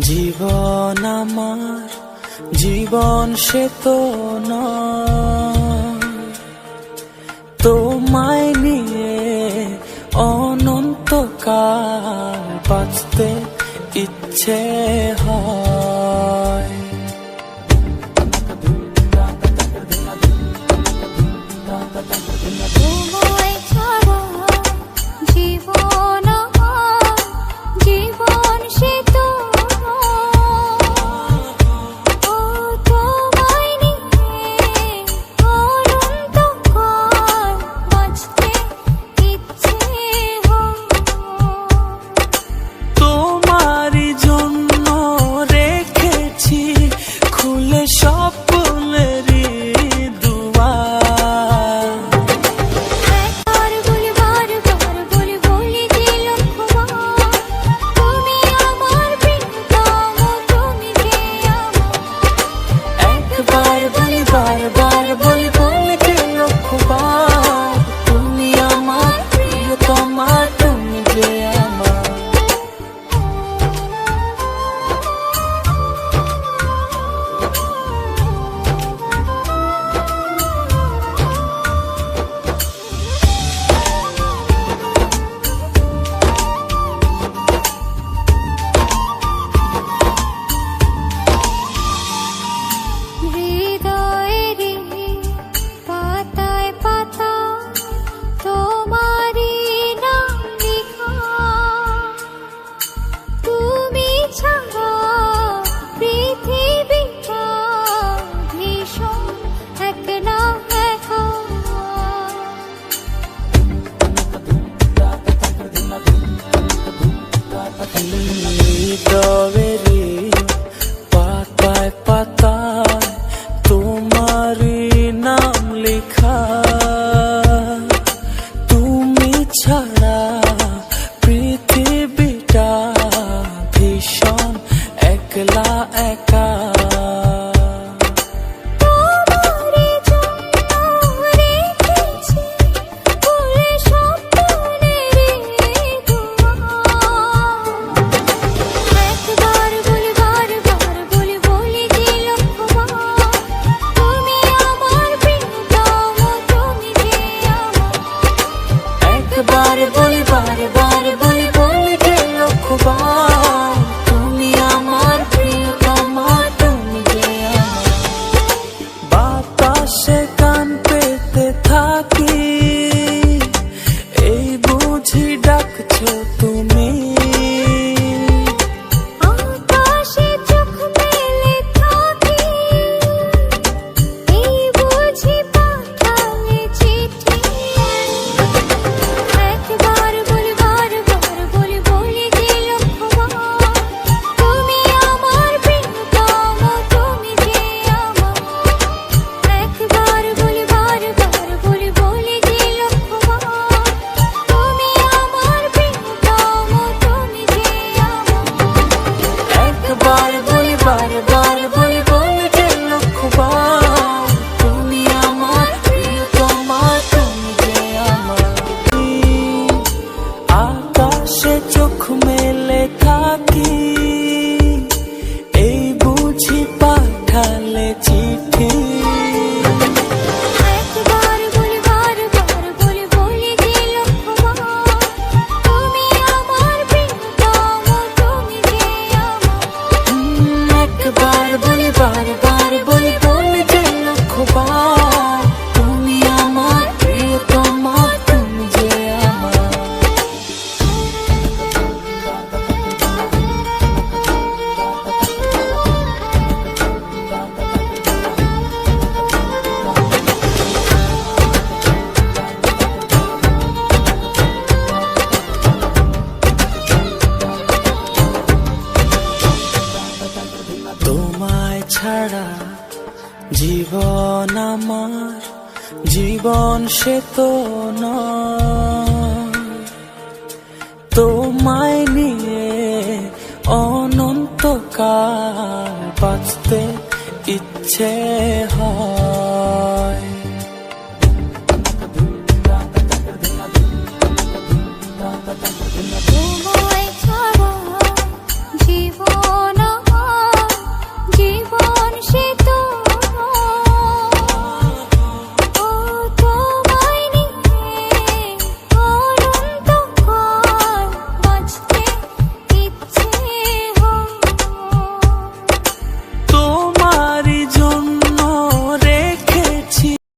জীবন আমার জীবন সে তো তোমায় নিয়ে অনন্তকাল বাঁচতে ইচ্ছে হয়। var একা বারবার বলব যে লক্ষ্যবার তুমি আমার প্রিয় তোমার তুমি যে আমার আকাশে চোখ মেলে থাকি ছাড়া জীবন আমার জীবন সে তো তোমায় নিয়ে অনন্তকাল বাঁচতে ইচ্ছে হয়। তোমার